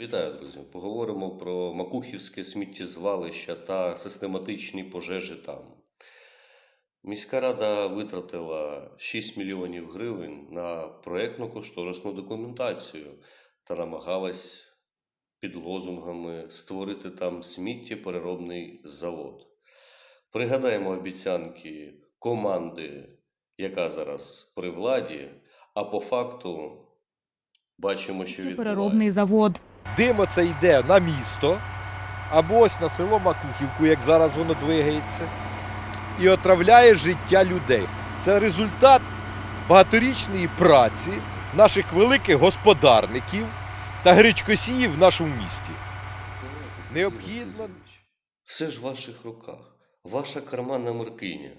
Вітаю, друзі! Поговоримо про Макухівське сміттєзвалище та систематичні пожежі там. Міська рада витратила 6 мільйонів гривень на проєктно-кошторисну документацію та намагалась під лозунгами створити там сміттєпереробний завод. Пригадаємо обіцянки команди, яка зараз при владі, а по факту бачимо, що відбувається. переробний завод. Дим оце йде на місто, або ось на село Макухівку, як зараз воно двигається, і отравляє життя людей. Це результат багаторічної праці наших великих господарників та гречкосіїв в нашому місті. Необхідно- Все ж в ваших руках. Ваша карманна моркиня.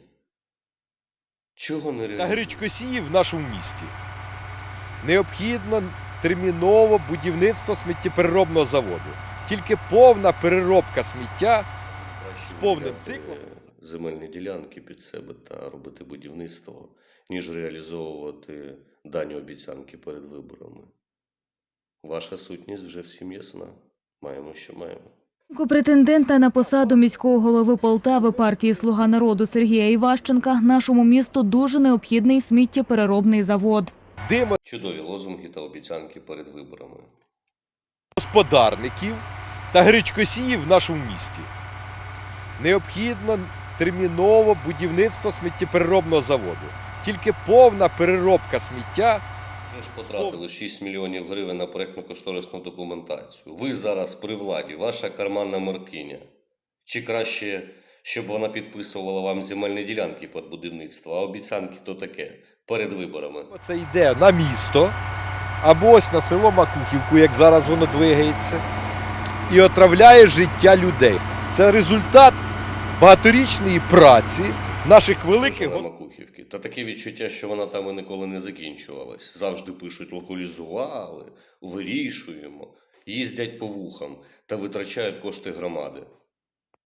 Чого не Та реалізуєте? гречкосіїв в нашому місті. Необхідно терміново будівництво сміттєпереробного заводу. Тільки повна переробка сміття з повним циклом. Земельні ділянки під себе та робити будівництво, ніж реалізовувати дані обіцянки перед виборами. Ваша сутність вже всім ясна. Маємо, що маємо. У претендента на посаду міського голови Полтави партії Слуга народу Сергія Іващенка нашому місту дуже необхідний сміттєпереробний завод. Дим Чудові лозунги та обіцянки перед виборами. господарників та гречкосіїв в нашому місті. Необхідно терміново будівництво сміттєпереробного заводу. Тільки повна переробка сміття Вже ж потратили 6 мільйонів гривень на проєктно-кошторисну документацію. Ви зараз при владі, ваша карманна моркиня. Чи краще, щоб вона підписувала вам земельні ділянки під будівництво, а обіцянки то таке перед виборами. це йде на місто, або ось на село Макухівку, як зараз воно двигається, і отравляє життя людей. Це результат багаторічної праці наших великих Макухівки. Та таке відчуття, що вона там і ніколи не закінчувалась. Завжди пишуть локалізували, вирішуємо, їздять по вухам та витрачають кошти громади.